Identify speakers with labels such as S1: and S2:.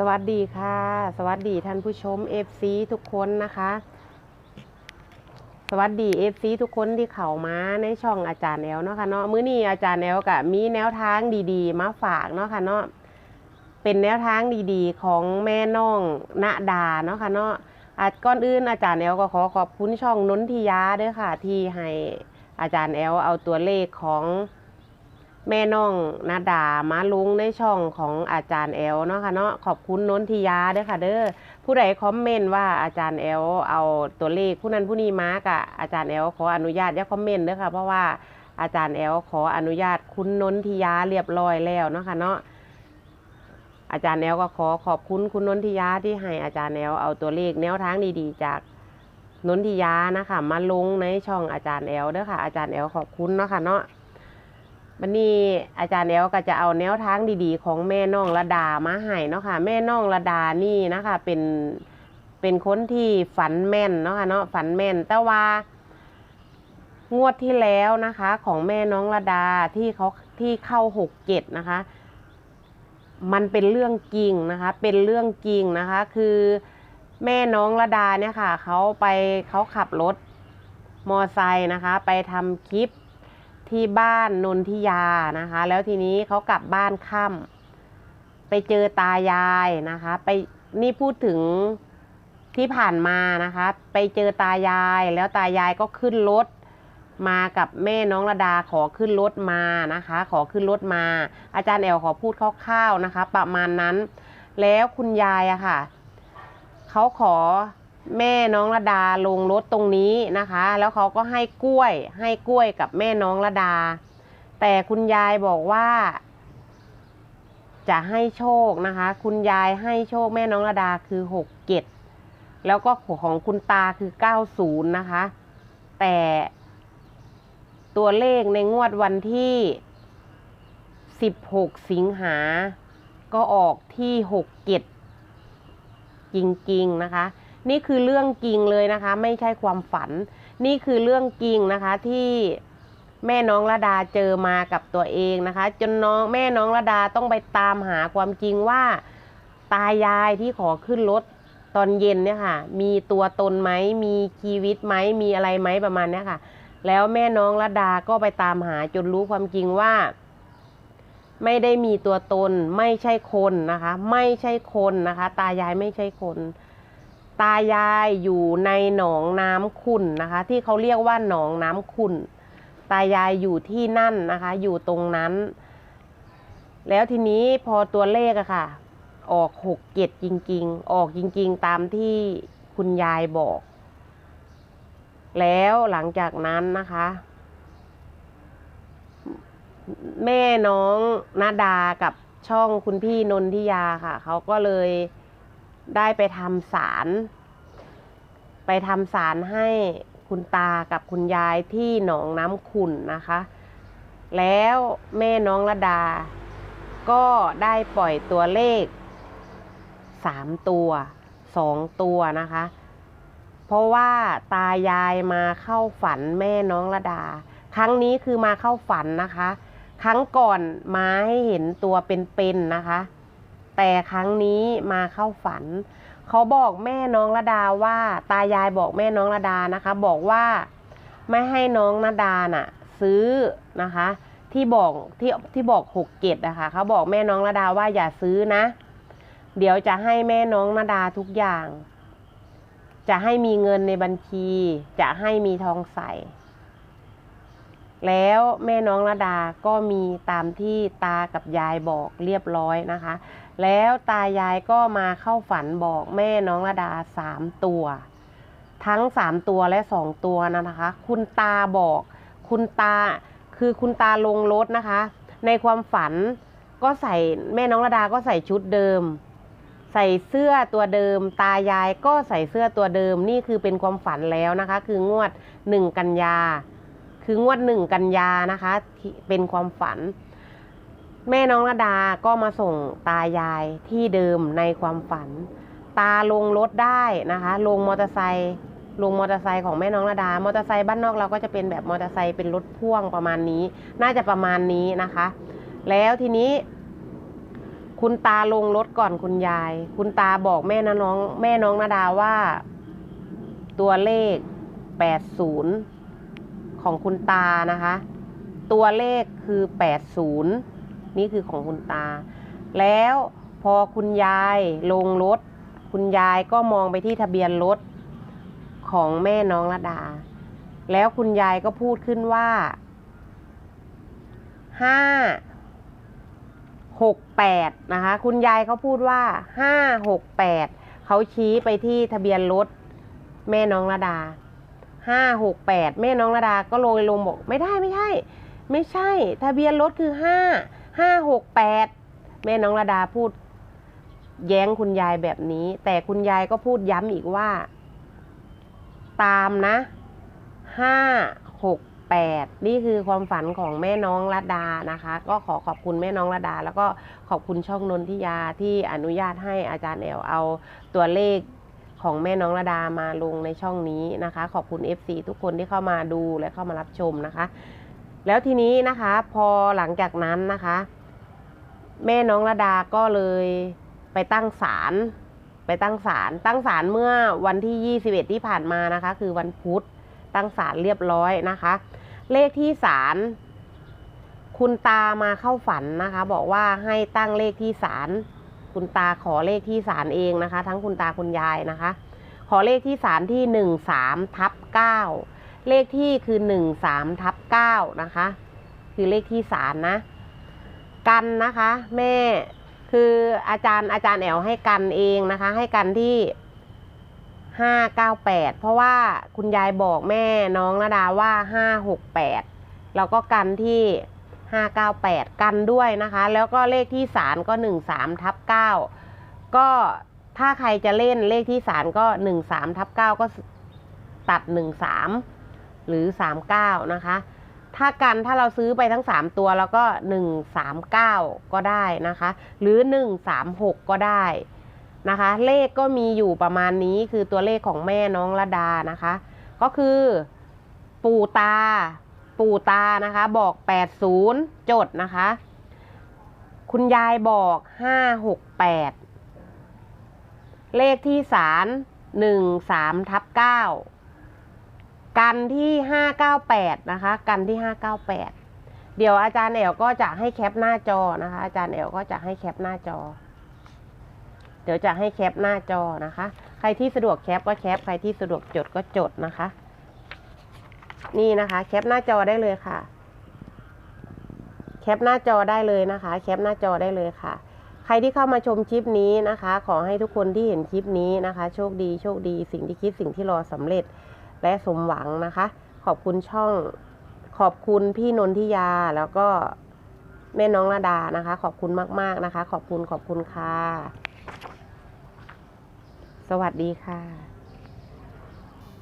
S1: สวัสดีค่ะ สวัสดีท่านผู้ชม FC ทุกคนนะคะ สวัสดี FC ทุกคนที่เข้ามาในช่องอาจารย์แอลเนาะค่ะเนาะมื้อนี้อาจารย์แอลก็มีแนวทางดีๆ มาฝากเนาะค่ะเนาะเป็นแนวทางดีๆ ของแม่น้องณดาเนาะค่ะเนาะอาจก่อนอื่นอาจารย์แอลก็ขอขอบคุณช่องนนทิยาด้วยค่ะ ที่ให้อาจารย์แอลเอาตัวเลขของ แม่น้องนาดามาลุงในช่องของอาจารย์แอลเนาะค่ะเนาะขอบคุณนนทิยาเด้อค่ะ เด้อผู้ใดคอมเมนต์ว่าอาจารย์แอลเอาตัวเลขผู้นั้นผู้นี้มากะอาจารย์แอลขออนุญาตอย่าคอมเมนต์เด้อค่ะ เพราะว่าอาจารย์แอลขออนุญาตคุณนนทิยาเรียบร้อยแล้วเนาะค่ะเนาะอาจารย์แอลก็ขอขอบคุณคุณนนทิยาที่ให้อาจารย์แอลเอาตัวเลขแนวทางดีๆ จากนนทิยานะคะมาลงในช่องอาจารย์แอลเด้อค่ะอาจารย์แอลขอบคุณเนาะค่ะเนาะ วันนี้อาจารย์แอลก็จะเอาแนวทางดีๆ ของแม่น้องระดามาให้เนาะค่ะ แม่น้องระดานี่นะคะ เป็นเป็นคนที่ฝันแม่นเนาะค่ะเนาะฝันแม่น แต่ว่างวดที่แล้วนะคะ ของแม่น้องระดาที่เขาที่เข้าหกเจ็ดนะคะ มันเป็นเรื่องจริงนะคะ เป็นเรื่องจริงนะคะ คือแม่น้องระดาเนี่ยค่ะเขาไปเขาขับรถมอไซค์นะคะ ไปทำคลิป ที่บ้านนนทิยานะคะ แล้วทีนี้เขากลับบ้านค่ำไปเจอตายายนะคะ ไปนี่พูดถึงที่ผ่านมานะคะ ไปเจอตายายแล้วตายายก็ขึ้นรถมากับแม่น้องระดาขอขึ้นรถมานะคะ ขอขึ้นรถมา อาจารย์แอลขอพูดคร่าวๆนะคะ ประมาณนั้น แล้วคุณยายอะค่ะเขาขอ แม่น้องระดาลงรถตรงนี้นะคะ แล้วเขาก็ให้กล้วย ให้กล้วยกับแม่น้องระดา แต่คุณยายบอกว่า จะให้โชคนะคะ คุณยายให้โชคแม่น้องระดาคือหกเจ็ดแล้วก็ของคุณตาคือเก้าศูนย์นะคะ แต่ตัวเลขในงวดวันที่สิบหกสิงหา ก็ออกที่หกเจ็ดจริงๆนะคะ นี่คือเรื่องจริงเลยนะคะ ไม่ใช่ความฝัน นี่คือเรื่องจริงนะคะที่แม่น้องระดาเจอมากับตัวเองนะคะ จนน้องแม่น้องระดาต้องไปตามหาความจริงว่า ตายายที่ขอขึ้นรถตอนเย็นเนี่ยค่ะ มีตัวตนไหมมีชีวิตไหมมีอะไรไหมประมาณเนี้ยค่ะ แล้วแม่น้องระดาก็ไปตามหาจนรู้ความจริงว่า ไม่ได้มีตัวตน ไม่ใช่คนนะคะ ไม่ใช่คนนะคะ ตายายไม่ใช่คน ตายายอยู่ในหนองน้ำขุ่นนะคะ ที่เขาเรียกว่าหนองน้ำขุ่น ตายายอยู่ที่นั่นนะคะ อยู่ตรงนั้น แล้วทีนี้พอตัวเลขอะค่ะ ออกหกเจ็ดจริง ๆ ออกจริง ๆ ตามที่คุณยายบอก แล้วหลังจากนั้นนะคะ แม่น้องนาดากับช่องคุณพี่นนทิยาค่ะ เขาก็เลย ได้ไปทำสาร ไปทำสารให้คุณตากับคุณยายที่หนองน้ำขุ่นนะคะ แล้วแม่น้องระดา ก็ได้ปล่อยตัวเลขสามตัวสองตัวนะคะ เพราะว่าตายายมาเข้าฝันแม่น้องระดา ครั้งนี้คือมาเข้าฝันนะคะ ครั้งก่อนมาให้เห็นตัวเป็นๆนะคะ แต่ครั้งนี้มาเข้าฝัน เขาบอกแม่น้องระดาว่า ตายายบอกแม่น้องระดานะคะ บอกว่าไม่ให้น้องนาดาน่ะ ซื้อนะคะ ที่บอกที่ที่บอกหกเกตนะคะเขาบอกแม่น้องระดาว่าอย่าซื้อนะ เดี๋ยวจะให้แม่น้องนาดาทุกอย่าง จะให้มีเงินในบัญชี จะให้มีทองใสแล้วแม่น้องระดาก็มีตามที่ตากับยายบอกเรียบร้อยนะคะ แล้วตายายก็มาเข้าฝันบอกแม่น้องระดาสามตัว ทั้งสามตัวและสองตัวนะนะคะ คุณตาบอก คุณตาคือคุณตาลงรถนะคะ ในความฝันก็ใส่แม่น้องระดาก็ใส่ชุดเดิม ใส่เสื้อตัวเดิม ตายายก็ใส่เสื้อตัวเดิมนี่คือเป็นความฝันแล้วนะคะ คืองวดหนึ่งกันยา คืองวดหนึ่งกันยานะคะเป็นความฝัน แม่น้องระดาก็มาส่งตายายที่เดิมในความฝัน ตาลงรถได้นะคะ ลงมอเตอร์ไซค์ลงมอเตอร์ไซค์ของแม่น้องระดามอเตอร์ไซค์บ้านนอกเราก็จะเป็นแบบมอเตอร์ไซค์เป็นรถพ่วงประมาณนี้ น่าจะประมาณนี้นะคะ แล้วทีนี้ คุณตาลงรถก่อนคุณยาย คุณตาบอกแม่นะน้อง แม่น้องนาดาว่า ตัวเลขแปดศูนย์ของคุณตานะคะ ตัวเลขคือแปดศูนย์ นี่คือของคุณตา แล้วพอคุณยายลงรถ คุณยายก็มองไปที่ทะเบียนรถของแม่น้องระดา แล้วคุณยายก็พูดขึ้นว่าห้าหกแปดนะคะ คุณยายเขาพูดว่าห้าหกแปดเขาชี้ไปที่ทะเบียนรถแม่น้องระดาห้าหกแปดแม่น้องระดาก็โรยลงบอก ไม่ได้ไม่ใช่ ไม่ใช่ ทะเบียนรถคือห้า ห้าหกแปดแม่น้องระดาพูดแย้งคุณยายแบบนี้ แต่คุณยายก็พูดย้ำอีกว่า ตามนะห้าหกแปดนี่คือความฝันของแม่น้องระดานะคะ ก็ขอขอบคุณแม่น้องระดา แล้วก็ขอบคุณช่องนนทิยาที่อนุญาตให้อาจารย์แอลเอาตัวเลขของแม่น้องระดามาลงในช่องนี้นะคะ ขอบคุณ FC ทุกคนที่เข้ามาดูและเข้ามารับชมนะคะ แล้วทีนี้นะคะพอหลังจากนั้นนะคะ แม่น้องระดาก็เลยไปตั้งศาลไปตั้งศาลตั้งศาลเมื่อวันที่ 21 ที่ผ่านมานะคะ คือวันพุธตั้งศาลเรียบร้อยนะคะ เลขที่ศาลคุณตามาเข้าฝันนะคะ บอกว่าให้ตั้งเลขที่ศาลคุณตาขอเลขที่ศาลเองนะคะ ทั้งคุณตาคุณยายนะคะ ขอเลขที่ศาลที่ 13ทับ9เลขที่คือ 13ทับ 9 นะคะ คือเลขที่ศาลนะ กันนะคะ แม่คืออาจารย์อาจารย์แอลให้กันเองนะคะ ให้กันที่ห้าเก้าแปดเพราะว่าคุณยายบอกแม่น้องระดาว่าห้าหกแปดเราก็กันที่ห้าเก้าแปดกันด้วยนะคะ แล้วก็เลขที่ศาลก็หนึ่งสามทับเก้าก็ถ้าใครจะเล่นเลขที่ศาลก็หนึ่งสามทับเก้าก็ตัดหนึ่งสามหรือสามเก้านะคะ ถ้ากันถ้าเราซื้อไปทั้ง 3 ตัวแล้วก็ 139 ก็ได้นะคะ หรือ 136 ก็ได้นะคะ เลขก็มีอยู่ประมาณนี้คือตัวเลขของแม่น้องระดานะคะ ก็คือปู่ตา ปู่ตานะคะ บอก 80 จดนะคะ คุณยายบอก 568 เลขที่ศาล13ทับ9 กันที่ 598 นะคะ กันที่ 598 เดี๋ยวอาจารย์แอลก็จะให้แคปหน้าจอนะคะ อาจารย์แอลก็จะให้แคปหน้าจอ เดี๋ยวจะให้แคปหน้าจอนะคะ ใครที่สะดวกแคปก็แคป ใครที่สะดวกจดก็จดนะคะ นี่นะคะ แคปหน้าจอได้เลยค่ะ แคปหน้าจอได้เลยนะคะ แคปหน้าจอได้เลยค่ะใครที่เข้ามาชมคลิปนี้นะคะ ขอให้ทุกคนที่เห็นคลิปนี้นะคะ โชคดีโชคดีสิ่งที่คิดสิ่งที่รอสำเร็จ และสมหวังนะคะ ขอบคุณช่องขอบคุณพี่นนทิยาแล้วก็แม่น้องระดานะคะ ขอบคุณมาก ๆนะคะ ขอบคุณขอบคุณค่ะ สวัสดีค่ะ